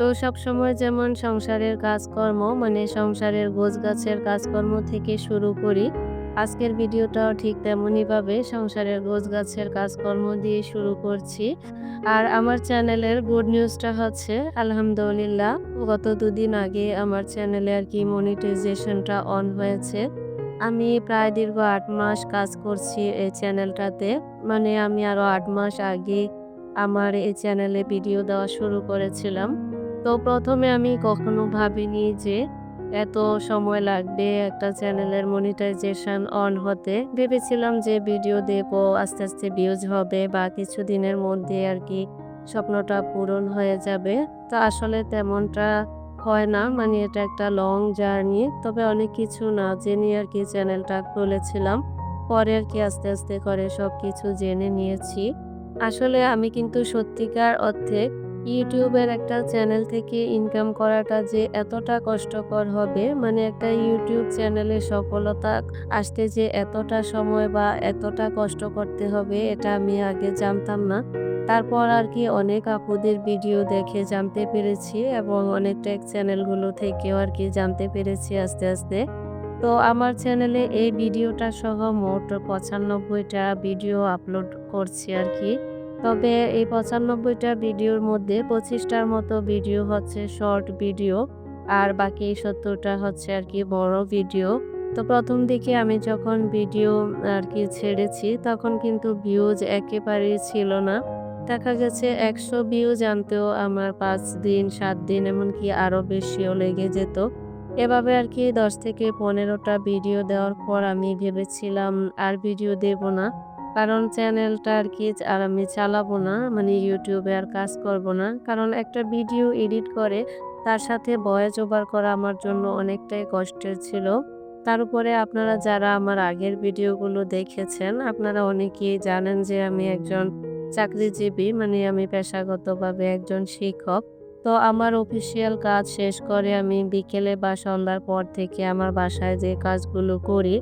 তো সব সময় যেমন সংসারের কাজকর্ম মানে সংসারের গোছগাছের কাজকর্ম থেকে শুরু করি, আজকের ভিডিওটাও ঠিক তেমনইভাবে সংসারের গোছগাছের কাজকর্ম দিয়ে শুরু করছি। আর আমার চ্যানেলের গুড নিউজটা হচ্ছে, আলহামদুলিল্লাহ, গত দুদিন আগে আমার চ্যানেলে আর কি মনিটাইজেশনটা অন হয়েছে। আমি প্রায় দীর্ঘ আট মাস কাজ করছি এই চ্যানেলটাতে মানে আমি আরও আট মাস আগে আমার এই চ্যানেলে ভিডিও দেওয়া শুরু করেছিলাম। তো প্রথমে আমি কখনো ভাবিনি যে এত সময় লাগবে একটা চ্যানেলের মনিটাইজেশন অন হতে। ভেবেছিলাম যে ভিডিও দেব আস্তে আস্তে ভিউজ হবে বা কিছুদিনের মধ্যে আর কি স্বপ্নটা পূরণ হয়ে যাবে। তা আসলে তেমনটা হয় না মানে এটা একটা লং জার্নি তবে অনেক কিছু না জেনে আর কি চ্যানেলটা খুলেছিলাম। পরে আর কি আস্তে আস্তে করে সব কিছু জেনে নিয়েছি। আসলে আমি কিন্তু সত্যিকার অর্থে ইউটিউবের একটা চ্যানেল থেকে ইনকাম করাটা যে এতটা কষ্টকর হবে মানে একটা ইউটিউব চ্যানেলে সফলতা আসতে যে এতটা সময় বা এতটা কষ্ট করতে হবে, এটা আমি আগে জানতাম না। তারপর আর কি অনেক আপুদের ভিডিও দেখে জানতে পেরেছি এবং অনেক টেক চ্যানেলগুলো থেকেও আর কি জানতে পেরেছি আস্তে আস্তে। তো আমার চ্যানেলে এই ভিডিওটা সহ মোট পঁচানব্বইটা ভিডিও আপলোড করছি আর কি। তবে এই পঁচানব্বইটা ভিডিওর মধ্যে পঁচিশটার মতো ভিডিও হচ্ছে শর্ট ভিডিও, আর বাকি সত্তরটা হচ্ছে আর কি বড় ভিডিও। তো প্রথম দিকে আমি যখন ভিডিও আর কি ছেড়েছি, তখন কিন্তু ভিউজ একেবারেই ছিল না। দেখা গেছে একশো ভিউজ আনতেও আমার পাঁচ দিন, সাত দিন এমনকি আরও বেশিও লেগে যেত। এভাবে আর কি দশ থেকে পনেরোটা ভিডিও দেওয়ার পর আমি ভেবেছিলাম আর ভিডিও দেব না। কারণ চ্যানেলটা আর কি আর আমি চালাবো না মানে ইউটিউবে আর কাজ করব না। কারণ একটা ভিডিও এডিট করে তার সাথে ভয়েস ওভার করা আমার জন্য অনেকটাই কষ্টের ছিল। তার উপরে আপনারা যারা আমার আগের ভিডিওগুলো দেখেছেন, আপনারা অনেকেই জানেন যে আমি একজন চাকরিজীবী মানে আমি পেশাগতভাবে একজন শিক্ষক। তো আমার অফিসিয়াল কাজ শেষ করে আমি বিকেলে বা সন্ধ্যার পর থেকে আমার বাসায় যে কাজগুলো করি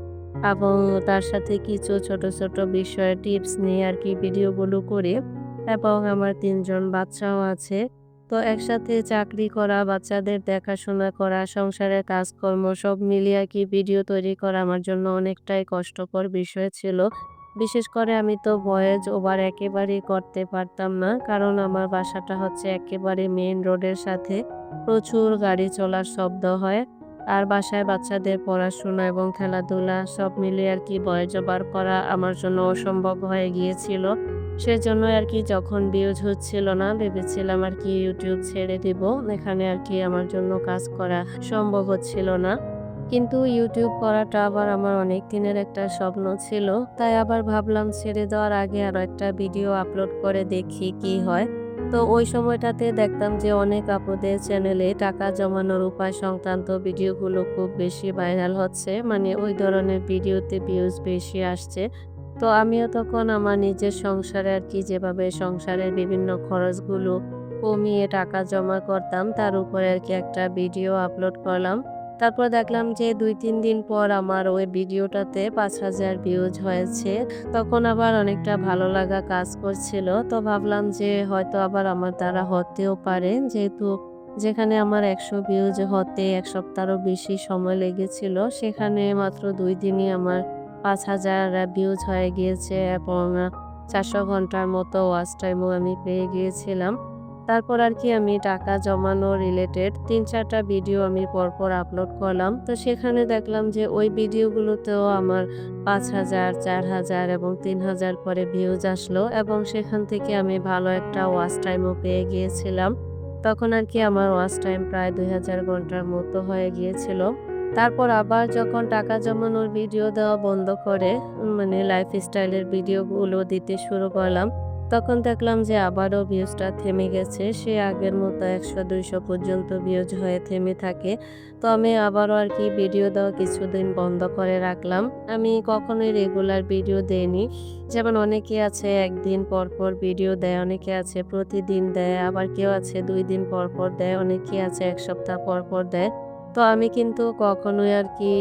এবং তার সাথে কিছু ছোট ছোট বিষয়ে টিপস নিয়ে আর কি ভিডিওগুলো করে এবং আমার তিনজন বাচ্চাও আছে। তো একসাথে চাকরি করা, বাচ্চাদের দেখাশোনা করা, সংসারের কাজকর্ম সব মিলিয়ে কি ভিডিও তৈরি করা আমার জন্য অনেকটাই কষ্টকর বিষয় ছিল। বিশেষ করে আমি তো ভয়েজ ওভার একেবারেই করতে পারতাম না, কারণ আমার বাসাটা হচ্ছে একেবারে মেইন রোডের সাথে প্রচুর গাড়ি চলার শব্দ হয়। আর বাসায় বাচ্চাদের পড়াশোনা এবং খেলাধুলা সব মিলিয়ে আর কি ভয়েস ওভার করা আমার জন্য অসম্ভব হয়ে গিয়েছিল। সেজন্য আর কি যখন ভিউজ হচ্ছিল না, ভেবেছিলাম আর কি ইউটিউব ছেড়ে দিব। এখানে আর কি আমার জন্য কাজ করা সম্ভব হচ্ছিল না। কিন্তু ইউটিউব করাটা আবার আমার অনেক দিনের একটা স্বপ্ন ছিল। তাই আবার ভাবলাম ছেড়ে দেওয়ার আগে আরও একটা ভিডিও আপলোড করে দেখি কি হয়। তো ওই সময়টাতে দেখতাম যে অনেক আপুদের চ্যানেলে টাকা জমানোর উপায় সংক্রান্ত ভিডিওগুলো খুব বেশি ভাইরাল হচ্ছে। মানে ওই ধরনের ভিডিওতে ভিউজ বেশি আসছে। তো আমিও তখন আমার নিজের সংসারে আর কি যেভাবে সংসারের বিভিন্ন খরচগুলো কমিয়ে টাকা জমা করতাম, তার উপরে আর কি একটা ভিডিও আপলোড করলাম। তারপর দেখলাম যে দুই, তিন দিন পর আমার ওই ভিডিওটাতে পাঁচ হাজার ভিউজ হয়েছে। তখন আবার অনেকটা ভালো লাগা কাজ করছিল। তো ভাবলাম যে হয়তো আবার আমার দ্বারা হতেও পারে। যেহেতু যেখানে আমার একশো ভিউজ হতে এক সপ্তাহরও বেশি সময় লেগেছিল, সেখানে মাত্র দুই দিনই আমার পাঁচ হাজার ভিউজ হয়ে গিয়েছে এবং চারশো ঘণ্টার মতো ওয়াচ টাইমও আমি পেয়ে গিয়েছিলাম। তারপর আর কি আমি টাকা জমানো রিলেটেড তিন চারটা ভিডিও আমি পরপর আপলোড করলাম। তো সেখানে দেখলাম যে ওই ভিডিওগুলোতেও আমার পাঁচ হাজার, চার হাজার এবং তিন হাজার করে ভিউজ আসলো এবং সেখান থেকে আমি ভালো একটা ওয়াচ টাইমও পেয়ে গিয়েছিলাম। তখন আর কি আমার ওয়াচ টাইম প্রায় দুই হাজার ঘণ্টার মতো হয়ে গিয়েছিল। তারপর আবার যখন টাকা জমানোর ভিডিও দেওয়া বন্ধ করে মানে লাইফস্টাইলের ভিডিওগুলো দিতে শুরু করলাম। তখন দেখলাম যে আবারও ভিউজটা থেমে গেছে। সে আগের মতো একশো দুইশো পর্যন্ত ভিউজ হয়ে থেমে থাকে। তো আমি আবারও আর কি ভিডিও দেওয়া কিছুদিন বন্ধ করে রাখলাম। আমি কখনোই রেগুলার ভিডিও দেইনি। যেমন অনেকে আছে ১ দিন পর, পর ভিডিও দেয়, অনেকে আছে প্রতিদিন দেয়, আবার কেউ আছে দুই দিন পর, পর দেয়, অনেকে আছে এক সপ্তাহ পর, পর দেয়। তো আমি কিন্তু কখনোই আর কি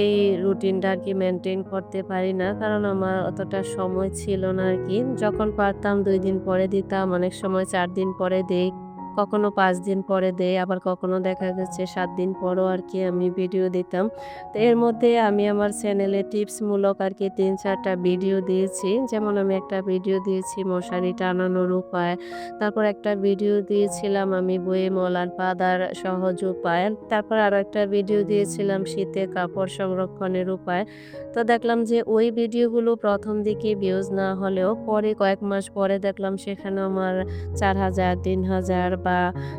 এই রুটিনটা আর কি মেনটেন করতে পারি না। কারণ আমার অতটা সময় ছিল না আর কি যখন পারতাম দুই দিন পরে দিতাম, অনেক সময় চার দিন পরে দেই, কখনো পাঁচ দিন পরে দেয় আবার কখনো দেখা যাচ্ছে সাত দিন পরও আর কি আমি ভিডিও দিতাম। তো এর মধ্যে আমি আমার চ্যানেলে টিপসমূলক আরকি ৩-৪ টা ভিডিও দিয়েছি। যেমন আমি একটা ভিডিও দিয়েছি মশারি টানানোর উপায়, তারপর একটা ভিডিও দিয়েছিলাম আমি বইয়ে মলাট বাঁধার সহজ উপায়, তারপর আরও একটা ভিডিও দিয়েছিলাম শীতে কাপড় সংরক্ষণের উপায়। তো দেখলাম যে ওই ভিডিওগুলো প্রথম দিকে ভিউজ না হলেও পরে কয়েক মাস পরে দেখলাম সেখানেও আমার ৪,০০০, ৩,০০০ বা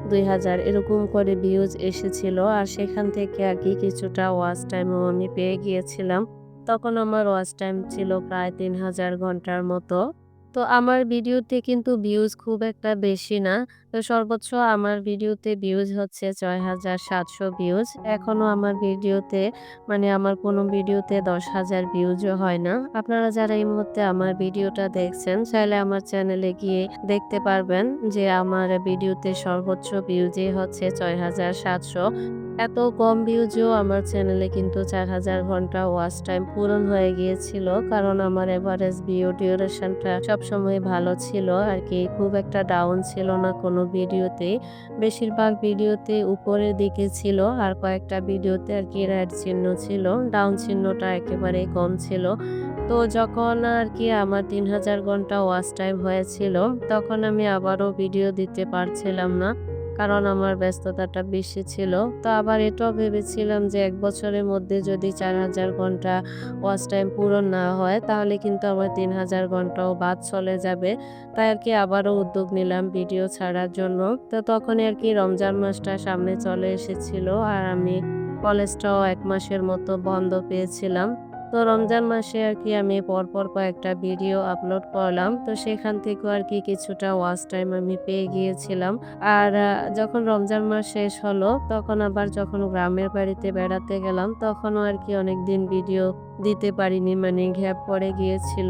২,০০০ এরকম করে ভিউজ এসেছিল। আর সেখান থেকে আর কি কিছুটা ওয়াচ টাইমও আমি পেয়ে গিয়েছিলাম। তখন আমার ওয়াচ টাইম ছিল প্রায় ৩,০০০ ঘণ্টার মতো। তো আমার ভিডিওতে কিন্তু ভিউজ খুব একটা বেশি না। তো সর্বোচ্চ আমার ভিডিওতে ভিউজ হচ্ছে ৬,৭০০ ভিউজ। এখনও আমার ভিডিওতে মানে আমার কোনো ভিডিওতে ১০,০০০ ভিউজও হয় না। আপনারা যারা এই মুহূর্তে আমার ভিডিওটা দেখছেন চাইলে আমার চ্যানেলে গিয়ে দেখতে পারবেন যে আমার ভিডিওতে সর্বোচ্চ ভিউজই হচ্ছে ৬,৭০০। এত কম ভিউজেও আমার চ্যানেলে কিন্তু ৪,০০০ ঘণ্টা ওয়াচ টাইম পূরণ হয়ে গিয়েছিল। কারণ আমার এভারেজ ভিউ ডিউরেশনটা সবসময় ভালো ছিল আর কি খুব একটা ডাউন ছিল না কোনো ভিডিওতেই। বেশিরভাগ ভিডিওতে উপরে দিকে ছিল আর কয়েকটা ভিডিওতে আর কি রেড চিহ্ন ছিল। ডাউন চিহ্নটা একেবারে কম ছিল। তো যখন আর কি আমার ৩,০০০ ঘণ্টা ওয়াচ টাইম হয়েছিল, তখন আমি আবারও ভিডিও দিতে পারছিলাম না। কারণ আমার ব্যস্ততাটা বেশি ছিল। তো আবার এটাও ভেবেছিলাম যে এক বছরের মধ্যে যদি ৪,০০০ ঘণ্টা ওয়াচ টাইম পূরণ না হয় তাহলে কিন্তু আমার ৩,০০০ ঘন্টাও বাদ চলে যাবে। তাই আর কি আবারও উদ্যোগ নিলাম ভিডিও ছাড়ার জন্য। তো তখনই আরকি রমজান মাসটা সামনে চলে এসেছিল আর আমি কলেজটাও এক মাসের মতো বন্ধ পেয়েছিলাম। তো রমজান মাসে আর কি আমি পরপর কয়েকটা ভিডিও আপলোড করলাম। তো সেখান থেকেও আর কি কিছুটা ওয়াচ টাইম আমি পেয়ে গিয়েছিলাম। আর যখন রমজান মাস শেষ হলো, তখন আবার যখন গ্রামের বাড়িতে বেড়াতে গেলাম, তখনও আরকি অনেকদিন ভিডিও দিতে পারিনি মানে ঘ্যাপ পড়ে গিয়েছিল।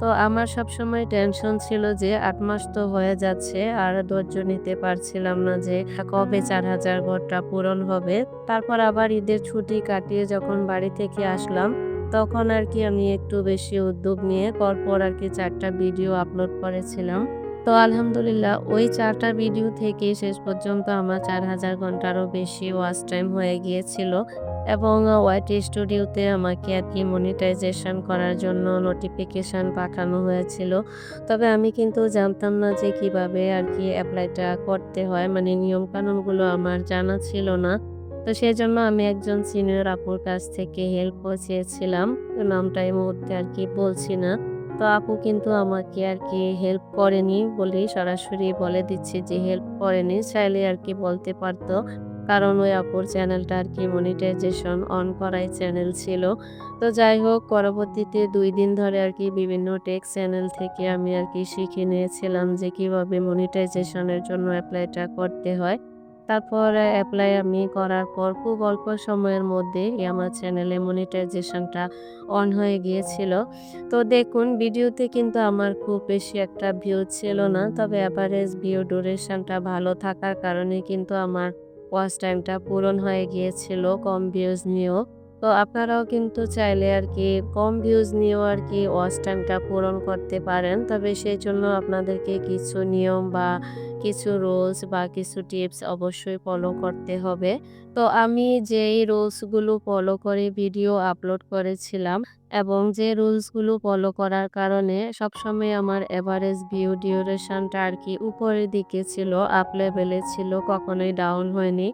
তো আমার সবসময় টেনশন ছিল যে, আট মাস তো হয়ে যাচ্ছে, আর ধৈর্য নিতে পারছিলাম না যে, কবে চার হাজার ঘরটা পূরণ হবে। তারপর আবার ঈদের ছুটি কাটিয়ে যখন বাড়ি থেকে আসলাম তখন আর কি আমি একটু বেশি উদ্যোগ নিয়ে পরপর আর কি চারটা ভিডিও আপলোড করেছিলাম। তো আলহামদুলিল্লাহ ওই চারটা ভিডিও থেকে শেষ পর্যন্ত আমার ৪,০০০ ঘন্টারও বেশি ওয়াচ টাইম হয়ে গিয়েছিল এবং ওয়াইটি স্টুডিওতে আমাকে আর কি মনিটাইজেশন করার জন্য নোটিফিকেশন পাঠানো হয়েছিল। তবে আমি কিন্তু জানতাম না যে কীভাবে আর কি অ্যাপ্লাইটা করতে হয়। মানে নিয়মকানুনগুলো আমার জানা ছিল না। তো সেই জন্য আমি একজন সিনিয়র আপুর কাছ থেকে হেল্প চেয়েছিলাম। নামটা এই মুহূর্তে আর কি বলছি না। তো আপু কিন্তু আমাকে আর কি হেল্প করেনি বলেই সরাসরি বলে দিচ্ছে যে হেল্প করেনি। চাইলে আর কি বলতে পারত। কারণ ওই আপুর চ্যানেলটা আর কি মনিটাইজেশন অন করাই চ্যানেল ছিল। তো যাই হোক, পরবর্তীতে দুই দিন ধরে আর কি বিভিন্ন টেক চ্যানেল থেকে আমি আর কি শিখে নিয়েছিলাম যে কীভাবে মনিটাইজেশনের জন্য অ্যাপ্লাইটা করতে হয়। তারপর অ্যাপ্লাই আমি করার পর খুব অল্প সময়ের মধ্যেই আমার চ্যানেলে মনিটাইজেশনটা অন হয়ে গিয়েছিল। তো দেখুন ভিডিওতে কিন্তু আমার খুব বেশি একটা ভিউ ছিল না। তবে অ্যাভারেজ ভিউ ডিউরেশনটা ভালো থাকার কারণে কিন্তু আমার ওয়াচ টাইমটা পূরণ হয়ে গিয়েছিল কম ভিউজ নিয়েও। তো আপনারাও কিন্তু চাইলে আর কি কম ভিউজ নিয়েও আর কি ওয়াচ টাইমটা পূরণ করতে পারেন। তবে সেই জন্য আপনাদেরকে কিছু নিয়ম বা কিছু রুলস বা কিছু টিপস অবশ্যই ফলো করতে হবে। তো আমি যেই রুলসগুলো ফলো করে ভিডিও আপলোড করেছিলাম এবং যে রুলসগুলো ফলো করার কারণে সবসময় আমার এভারেজ ভিউ ডিউরেশনটা আর কি উপরের দিকে ছিল, আপ লেভেলে ছিল, কখনোই ডাউন হয়নি।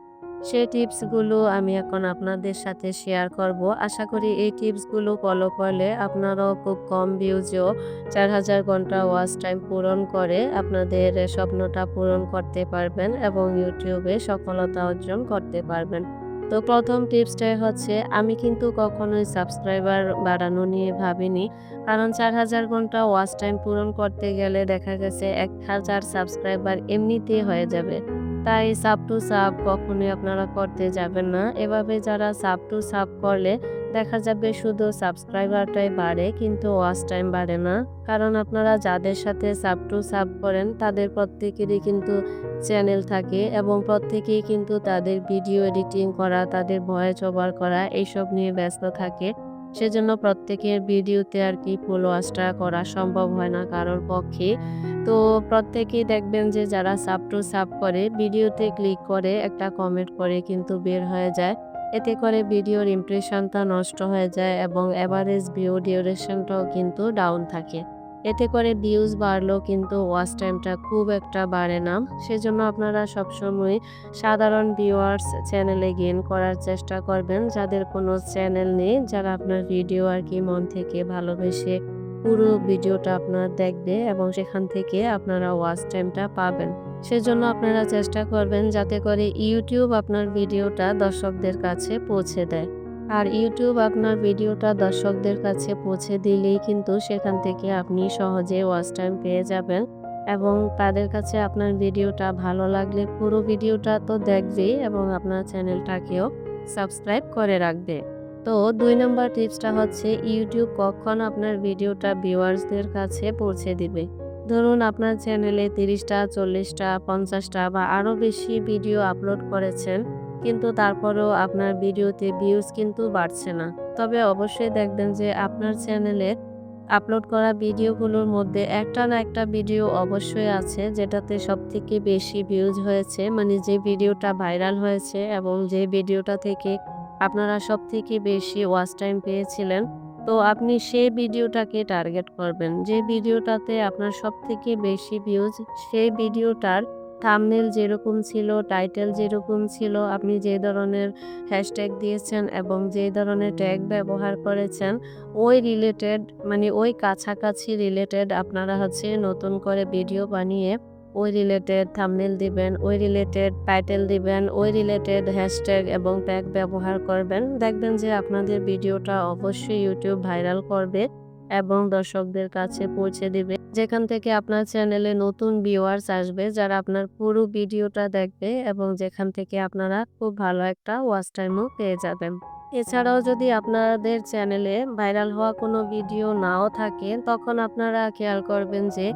সেই টিপসগুলো আমি এখন আপনাদের সাথে শেয়ার করব। আশা করি এই টিপসগুলো ফলো করলে আপনারাও খুব কম ভিউজেও ৪,০০০ ঘণ্টা ওয়াচ টাইম পূরণ করে আপনাদের স্বপ্নটা পূরণ করতে পারবেন এবং ইউটিউবে সফলতা অর্জন করতে পারবেন। তো প্রথম টিপসটাই হচ্ছে আমি কিন্তু কখনোই সাবস্ক্রাইবার বাড়ানো নিয়ে ভাবিনি। কারণ ৪,০০০ ঘণ্টা ওয়াচ টাইম পূরণ করতে গেলে দেখা গেছে ১,০০০ সাবস্ক্রাইবার এমনিতেই হয়ে যাবে। তাই সাব টু সাব কখনোই আপনারা করতে যাবেন না। এভাবে যারা সাব টু সাব করলে দেখা যাবে শুধু সাবস্ক্রাইবারটাই বাড়ে কিন্তু ওয়াচ টাইম বাড়ে না। কারণ আপনারা যাদের সাথে সাব টু সাব করেন তাদের প্রত্যেকেরই কিন্তু চ্যানেল থাকে এবং প্রত্যেকেই কিন্তু তাদের ভিডিও এডিটিং করা, তাদের ভয়েস ওভার করা এইসব নিয়ে ব্যস্ত থাকে। সেজন্য প্রত্যেকের ভিডিওতে আর কি ফুল ওয়াশটা করা সম্ভব হয় না কারোর পক্ষে। তো প্রত্যেকেই দেখবেন যে যারা সাব টু সাব করে, ভিডিওতে ক্লিক করে, একটা কমেন্ট করে কিন্তু বের হয়ে যায়। এতে করে ভিডিওর ইমপ্রেশনটা নষ্ট হয়ে যায় এবং অ্যাভারেজ ভিউ ডিউরেশনটাও কিন্তু ডাউন থাকে। এতে করে ভিউজ বাড়লেও কিন্তু ওয়াচ টাইমটা খুব একটা বাড়ে না। সেজন্য আপনারা সবসময় সাধারণ ভিউয়ার্স চ্যানেলে গেইন করার চেষ্টা করবেন যাদের কোনো চ্যানেল নেই, যারা আপনার ভিডিও আর কি মন থেকে ভালোবেসে পুরো ভিডিওটা আপনারা দেখবে এবং সেখান থেকে আপনারা ওয়াচ টাইমটা পাবেন। সেজন্য আপনারা চেষ্টা করবেন যাতে করে ইউটিউব আপনার ভিডিওটা দর্শকদের কাছে পৌঁছে দেয়। আর ইউটিউব আপনার ভিডিওটা দর্শকদের কাছে পৌঁছে দিলেই কিন্তু সেখান থেকে আপনি সহজে ওয়াচ টাইম পেয়ে যাবেন এবং তাদের কাছে আপনার ভিডিওটা ভালো লাগলে পুরো ভিডিওটা তো দেখবেই এবং আপনার চ্যানেলটাকেও সাবস্ক্রাইব করে রাখবে। তো দুই নম্বর টিপসটা হচ্ছে ইউটিউব কখন আপনার ভিডিওটা ভিউয়ার্সদের কাছে পৌঁছে দিবে। ধরুন আপনার চ্যানেলে ৩০ টা, ৪০ টা, ৫০ টা বা আরও বেশি ভিডিও আপলোড করেছেন। কিন্তু তারপরেও আপনার ভিডিওতে ভিউজ কিন্তু বাড়ছে না। তবে অবশ্যই দেখবেন যে আপনার চ্যানেলে আপলোড করা ভিডিওগুলোর মধ্যে একটা না একটা ভিডিও অবশ্যই আছে, যেটাতে সবথেকে বেশি ভিউজ হয়েছে। মানে যে ভিডিওটা ভাইরাল হয়েছে এবং যে ভিডিওটা থেকে আপনারা সবথেকে বেশি ওয়াচ টাইম পেয়েছিলেন। তো আপনি সেই ভিডিওটাকে টার্গেট করবেন। যে ভিডিওটাতে আপনার সবথেকে বেশি ভিউজ সেই ভিডিওটার থাম্বনেইল যেরকম ছিল, টাইটেল যেরকম ছিল, আপনি যে ধরনের হ্যাশট্যাগ দিয়েছেন এবং যে ধরনের ট্যাগ ব্যবহার করেছেন ওই রিলেটেড মানে ওই কাছাকাছি রিলেটেড আপনারা হচ্ছে নতুন করে ভিডিও বানিয়ে ওই রিলেটেড থাম্বনেইল দিবেন, ওই রিলেটেড টাইটেল দিবেন, ওই রিলেটেড হ্যাশট্যাগ এবং ট্যাগ ব্যবহার করবেন। দেখবেন যে আপনাদের ভিডিওটা অবশ্যই ইউটিউব ভাইরাল করবে এবং দর্শকদের কাছে পৌঁছে দিবে। যেখান থেকে আপনার চ্যানেলে নতুন ভিউয়ার্স আসবে, যারা আপনার পুরো ভিডিওটা দেখবে এবং যেখান থেকে আপনারা খুব ভালো একটা ওয়াচ টাইমও পেয়ে যাবেন। এছাড়াও যদি আপনাদের চ্যানেলে ভাইরাল হওয়া কোনো ভিডিও নাও থাকে, তখন আপনারা খেয়াল করবেন যে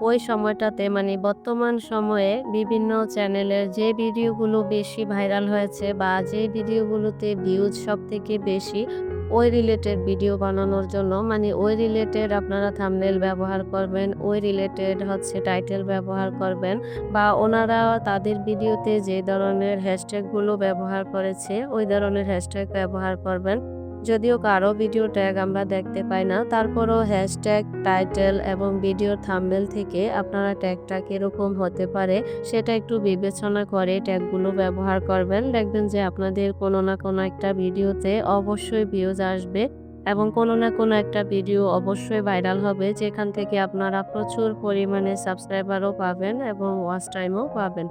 ওই সময়টাতে মানে বর্তমান সময়ে বিভিন্ন চ্যানেলের যে ভিডিওগুলো বেশি ভাইরাল হয়েছে বা যে ভিডিওগুলোতে ভিউজ সব থেকে বেশি ওই রিলেটেড ভিডিও বানানোর জন্য মানে ওই রিলেটেড আপনারা থামনেল ব্যবহার করবেন, ওই রিলেটেড হচ্ছে টাইটেল ব্যবহার করবেন বা ওনারা তাদের ভিডিওতে যে ধরনের হ্যাশট্যাগুলো ব্যবহার করেছে ওই ধরনের হ্যাশট্যাগ ব্যবহার করবেন। যদিও কারও ভিডিও ট্যাগ আমরা দেখতে পাই না তারপরও হ্যাশট্যাগ, টাইটেল এবং ভিডিওর থাম্বনেইল থেকে আপনারা ট্যাগটা কীরকম হতে পারে সেটা একটু বিবেচনা করে ট্যাগগুলো ব্যবহার করবেন। দেখবেন যে আপনাদের কোনো না কোনো একটা ভিডিওতে অবশ্যই ভিউজ আসবে এবং কোনো না কোনো একটা ভিডিও অবশ্যই ভাইরাল হবে যেখান থেকে আপনারা প্রচুর পরিমাণে সাবস্ক্রাইবারও পাবেন এবং ওয়াচ টাইমও পাবেন।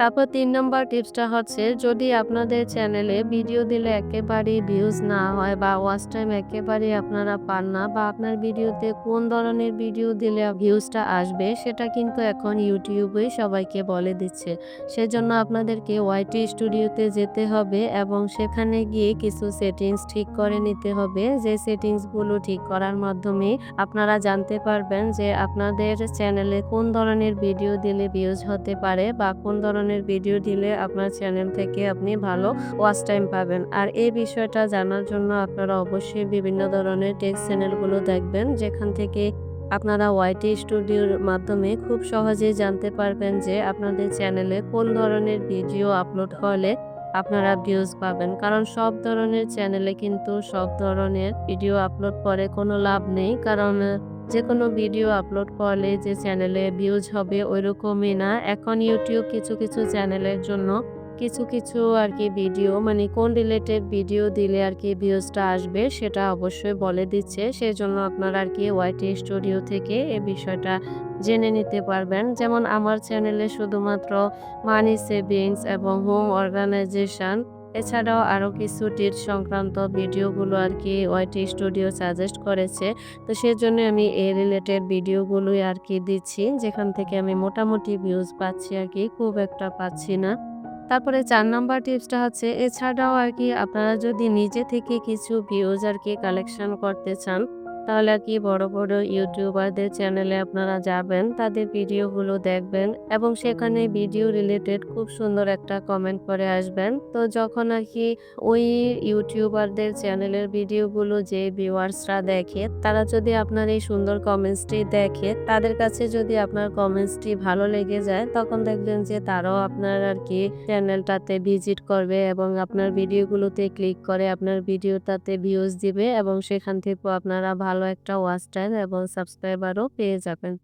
তারপর তিন নম্বর টিপসটা হচ্ছে, যদি আপনাদের চ্যানেলে ভিডিও দিলে একেবারেই ভিউজ না হয় বা ওয়াচ টাইম একেবারেই আপনারা পান না বা আপনার ভিডিওতে কোন ধরনের ভিডিও দিলে ভিউজটা আসবে, সেটা কিন্তু এখন ইউটিউবেই সবাইকে বলে দিচ্ছে। সেজন্য আপনাদেরকে ওয়াইটি স্টুডিওতে যেতে হবে এবং সেখানে গিয়ে কিছু সেটিংস ঠিক করে নিতে হবে। যে সেটিংসগুলো ঠিক করার মাধ্যমে আপনারা জানতে পারবেন যে আপনাদের চ্যানেলে কোন ধরনের ভিডিও দিলে ভিউজ হতে পারে বা কোন ধরনের ভিডিও দিলে আপনার চ্যানেল থেকে আপনি ভালো ওয়াচ টাইম পাবেন। আর এই বিষয়টা জানার জন্য আপনারা অবশ্যই বিভিন্ন ধরনের টেক চ্যানেলগুলো দেখবেন, যেখান থেকে আপনারা ওয়াইটি স্টুডিওর মাধ্যমে খুব সহজেই জানতে পারবেন যে আপনাদের চ্যানেলে কোন ধরনের ভিডিও আপলোড হলে আপনারা ভিউজ পাবেন। কারণ সব ধরনের চ্যানেলে কিন্তু সব ধরনের ভিডিও আপলোড করে কোনো লাভ নেই। কারণ যেকোনো ভিডিও আপলোড করলে যে চ্যানেলে ভিউজ হবে ওইরকমই না। এখন ইউটিউব কিছু, কিছু চ্যানেলের জন্য কিছু, কিছু আর কি ভিডিও মানে কোন রিলেটেড ভিডিও দিলে আর কি ভিউজটা আসবে সেটা অবশ্যই বলে দিচ্ছে। সেই জন্য আপনারা আর কি ওয়াইটি স্টুডিও থেকে এই বিষয়টা জেনে নিতে পারবেন। যেমন আমার চ্যানেলে শুধুমাত্র মানি সেভিংস এবং হোম অর্গানাইজেশন এছাড়াও আরও কিছু টিপস সংক্রান্ত ভিডিওগুলো আর কি ওয়াইটি স্টুডিও সাজেস্ট করেছে। তো সেজন্য আমি এই রিলেটেড ভিডিওগুলোই আর কি দিচ্ছি, যেখান থেকে আমি মোটামুটি ভিউজ পাচ্ছি আর কি, খুব একটা পাচ্ছি না। তারপরে চার নাম্বার টিপসটা হচ্ছে, এছাড়াও আর কি আপনারা যদি নিজে থেকে কিছু ভিউজ আর কি কালেকশন করতে চান তাহলে কি বড়, বড় ইউটিউবারদের চ্যানেলে আপনারা যাবেন, তাদের ভিডিওগুলো দেখবেন এবং সেখানে ভিডিও রিলেটেড খুব সুন্দর একটা কমেন্ট করে আসবেন। তো যখন আর কি ওই ইউটিউবারদের চ্যানেলের ভিডিওগুলো যে ভিউয়ার্সরা দেখে, তারা যদি আপনার এই সুন্দর কমেন্টসটি দেখে, তাদের কাছে যদি আপনার কমেন্টসটি ভালো লেগে যায়, তখন দেখবেন যে তারাও আপনার আর কি চ্যানেলটাতে ভিজিট করবে এবং আপনার ভিডিওগুলোতে ক্লিক করে আপনার ভিডিওটাতে ভিউজ দিবে এবং সেখান থেকেও আপনারা ভালো একটা ওয়াচ টাইম এবং সাবস্ক্রাইবারও পেয়ে যাবেন।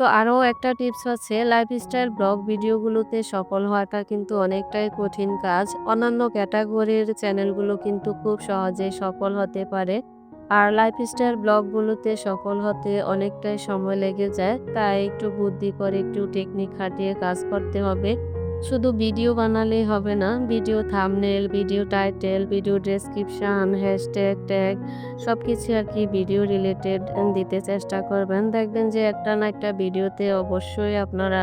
তো আরও একটা টিপস হচ্ছে লাইফস্টাইল ব্লগ ভিডিওগুলোতে সফল হওয়াটা কিন্তু অনেকটাই কঠিন কাজ। অন্যান্য ক্যাটাগরির চ্যানেলগুলো কিন্তু খুব সহজে সফল হতে পারে। আর লাইফস্টাইল ব্লগগুলোতে সফল হতে অনেকটাই সময় লেগে যায়। তাই একটু বুদ্ধি করে একটু টেকনিক খাটিয়ে কাজ করতে হবে। শুধু ভিডিও বানালেই হবে না, video thumbnail video title video description hashtag tag সব কিছু আর কি ভিডিও রিলেটেড দিতে চেষ্টা করবেন। দেখবেন যে একটা না একটা ভিডিওতে অবশ্যই আপনারা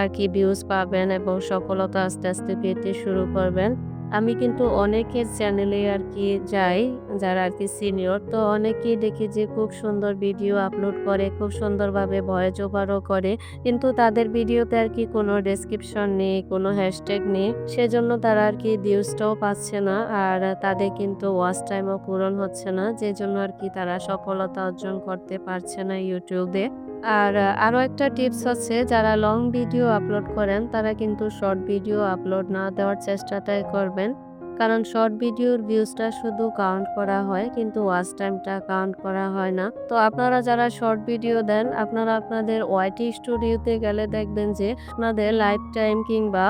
আর কি ভিউজ পাবেন এবং সফলতা আস্তে আস্তে পেতে শুরু করবেন। আমি কিন্তু অনেকের চ্যানেলে আর কি যাই, যারা আর কি সিনিয়র। তো অনেকেই দেখি যে খুব সুন্দর ভিডিও আপলোড করে, খুব সুন্দরভাবে ভয়েস ওভারও করে। কিন্তু তাদের ভিডিওতে আর কি কোনো ডেসক্রিপশন নেই, কোনো হ্যাশট্যাগ নেই। সেজন্য তারা আর কি ভিউজটাও পাচ্ছে না। আর তাদের কিন্তু ওয়াচ টাইমও পূরণ হচ্ছে না। যে জন্য আর কি তারা সফলতা অর্জন করতে পারছে না ইউটিউবে আর আরও একটা টিপস হচ্ছে যারা লং ভিডিও আপলোড করেন, তারা কিন্তু শর্ট ভিডিও আপলোড না দেওয়ার চেষ্টাটাই করবেন। কারণ শর্ট ভিডিওর ভিউজটা শুধু কাউন্ট করা হয়, কিন্তু ওয়াচ টাইমটা কাউন্ট করা হয় না। তো আপনারা যারা শর্ট ভিডিও দেন, আপনারা আপনাদের ওয়াইটি স্টুডিওতে গেলে দেখবেন যে, আপনাদের লাইফ টাইম কিংবা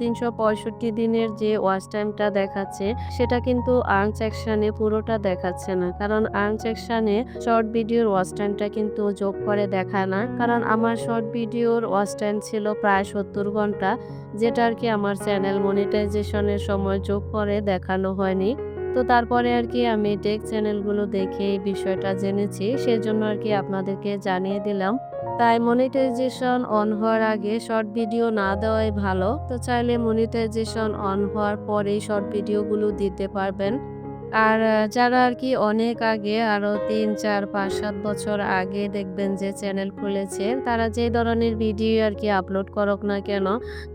তিনশো পঁয়ষট্টি দিনের যে ওয়াচ টাইমটা দেখাচ্ছে, সেটা কিন্তু আর্ন সেকশানে পুরোটা দেখাচ্ছে না। কারণ আর্ন সেকশানে শর্ট ভিডিওর ওয়াচ টাইমটা কিন্তু যোগ করে দেখায় না। কারণ আমার শর্ট ভিডিওর ওয়াচ টাইম ছিল প্রায় সত্তর ঘণ্টা, যেটা আর কি আমার চ্যানেল মনিটাইজেশনের সময় যোগ করে দেখানো হয়নি। তো তারপরে আর কি আমি টেক চ্যানেলগুলো দেখে বিষয়টা জেনেছি, সেজন্য আর কি আপনাদেরকে জানিয়ে দিলাম। তাই মনিটাইজেশন অন হওয়ার আগে শর্ট ভিডিও না দেওয়াই ভালো। তো চাইলে মনিটাইজেশন অন হওয়ার পরেই শর্ট ভিডিওগুলো দিতে পারবেন। আর যারা আর কি অনেক আগে আরও তিন, চার, পাঁচ, সাত বছর আগে দেখবেন যে চ্যানেল খুলেছে, তারা যে ধরনের ভিডিও আর কি আপলোড করুক না কেন,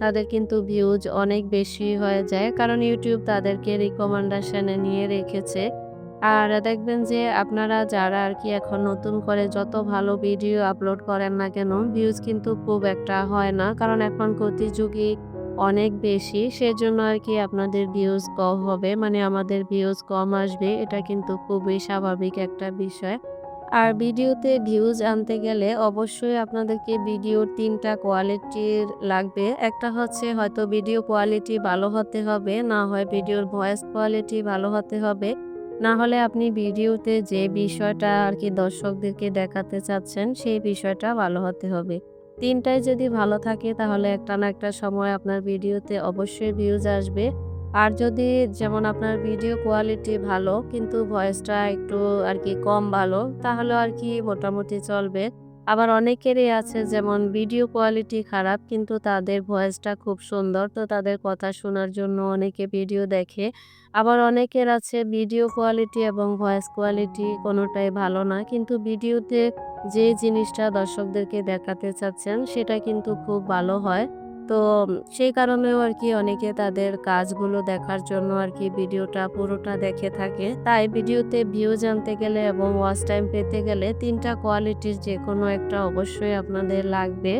তাদের কিন্তু ভিউজ অনেক বেশি হয়ে যায়। কারণ ইউটিউব তাদেরকে রিকমেন্ডেশনে নিয়ে রেখেছে। আর দেখবেন যে আপনারা যারা আর কি এখন নতুন করে যত ভালো ভিডিও আপলোড করেন না কেন ভিউজ কিন্তু খুব একটা হয় না। কারণ এখন প্রতিযোগী অনেক বেশি, সেজন্য আর কি আপনাদের ভিউজ কম হবে। মানে আমাদের ভিউজ কম আসবে, এটা কিন্তু খুবই স্বাভাবিক একটা বিষয়। আর ভিডিওতে ভিউজ আনতে গেলে অবশ্যই আপনাদেরকে ভিডিওর তিনটা কোয়ালিটির লাগবে। একটা হচ্ছে হয়তো ভিডিও কোয়ালিটি ভালো হতে হবে, না হয় ভিডিওর ভয়েস কোয়ালিটি ভালো হতে হবে। না হলে আপনি ভিডিওতে যে বিষয়টা আর কি দর্শকদেরকে দেখাতে চাচ্ছেন, সেই বিষয়টা ভালো হতে হবে। তিনটাই যদি ভালো থাকে, তাহলে একটা না একটা সময় আপনার ভিডিওতে অবশ্যই ভিউজ আসবে। আর যদি যেমন আপনার ভিডিও কোয়ালিটি ভালো, কিন্তু ভয়েসটা একটু আর কি কম ভালো, তাহলে আর কি মোটামুটি চলবে। আবার অনেকেরই আছে যেমন ভিডিও কোয়ালিটি খারাপ, কিন্তু তাদের ভয়েসটা খুব সুন্দর। তো তাদের কথা শোনার জন্য অনেকে ভিডিও দেখে। আবার অনেকের আছে ভিডিও কোয়ালিটি এবং ভয়েস কোয়ালিটি কোনোটাই ভালো না, কিন্তু ভিডিওতে যে জিনিসটা দর্শকদেরকে দেখাতে চাচ্ছেন, সেটা কিন্তু খুব ভালো হয়। তো সেই কারণেও আর কি অনেকে তাদের কাজগুলো দেখার জন্য আর কি ভিডিওটা পুরোটা দেখে থাকে। তাই ভিডিওতে ভিউ জানতে গেলে এবং ওয়াচ টাইম পেতে গেলে তিনটা কোয়ালিটির যে কোনো একটা অবশ্যই আপনাদের লাগবে।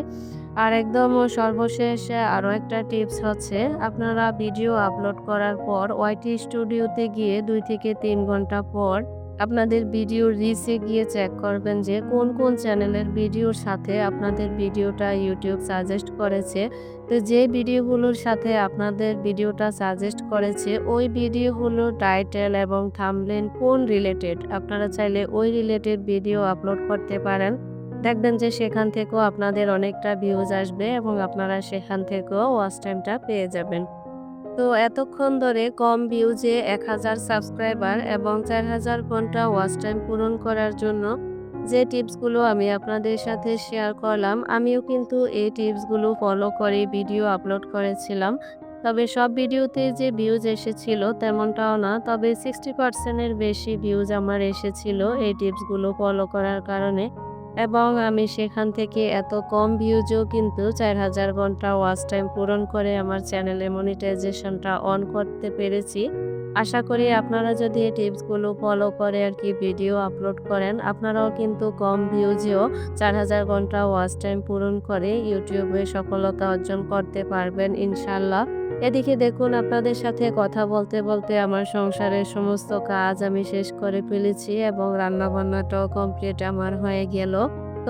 আর একদম সর্বশেষ আরও একটা টিপস হচ্ছে, আপনারা ভিডিও আপলোড করার পর ওয়াইটি স্টুডিওতে গিয়ে দুই থেকে তিন ঘণ্টা পর আপনাদের ভিডিও রিসে গিয়ে চেক করবেন যে কোন কোন চ্যানেলের ভিডিওর সাথে আপনাদের ভিডিওটা ইউটিউব সাজেস্ট করেছে। তো যে ভিডিওগুলোর সাথে আপনাদের ভিডিওটা সাজেস্ট করেছে, ওই ভিডিওগুলোর টাইটেল এবং থামলেন কোন রিলেটেড আপনারা চাইলে ওই রিলেটেড ভিডিও আপলোড করতে পারেন। দেখবেন যে সেখান থেকেও আপনাদের অনেকটা ভিউজ আসবে এবং আপনারা সেখান থেকেও ওয়াচ টাইমটা পেয়ে যাবেন। তো এতক্ষণ ধরে কম ভিউজে ১০০০ সাবস্ক্রাইবার এবং ৪০০০ ঘণ্টা ওয়াচ টাইম পূরণ করার জন্য যে টিপসগুলো আমি আপনাদের সাথে শেয়ার করলাম, আমিও কিন্তু এই টিপসগুলো ফলো করে ভিডিও আপলোড করেছিলাম। তবে সব ভিডিওতে যে ভিউজ এসেছিল তেমনটাও না। তবে 60% এর বেশি ভিউজ আমার এসেছিল এই টিপসগুলো ফলো করার কারণে। এবং আমি সেখান থেকে এত কম ভিউজেও কিন্তু ৪০০০ ঘণ্টা ওয়াচ টাইম পূরণ করে আমার চ্যানেলে মনিটাইজেশনটা অন করতে পেরেছি। আশা করি আপনারা যদি এই টিপসগুলো ফলো করে আর কি ভিডিও আপলোড করেন, আপনারাও কিন্তু কম ভিউজেও ৪০০০ ঘণ্টা ওয়াচ টাইম পূরণ করে ইউটিউবে সফলতা অর্জন করতে পারবেন ইনশাআল্লাহ। এদিকে দেখুন আপনাদের সাথে কথা বলতে, বলতে আমার সংসারের সমস্ত কাজ আমি শেষ করে ফেলেছি এবং রান্নাবান্নাটাও কমপ্লিট আমার হয়ে গেল।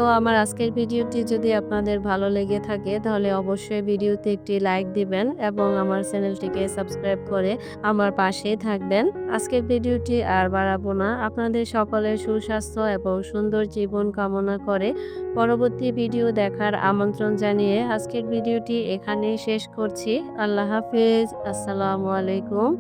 তো আমার আজকের ভিডিওটি যদি আপনাদের ভালো লেগে থাকে, তাহলে অবশ্যই ভিডিওতে একটি লাইক দিবেন এবং আমার চ্যানেলটিকে সাবস্ক্রাইব করে আমার পাশেই থাকবেন। আজকের ভিডিওটি আর বাড়াবো না। আপনাদের সকলের সুস্বাস্থ্য এবং সুন্দর জীবন কামনা করে পরবর্তী ভিডিও দেখার আমন্ত্রণ জানিয়ে আজকের ভিডিওটি এখানেই শেষ করছি। আল্লাহ হাফিজ আসসালামু আলাইকুম।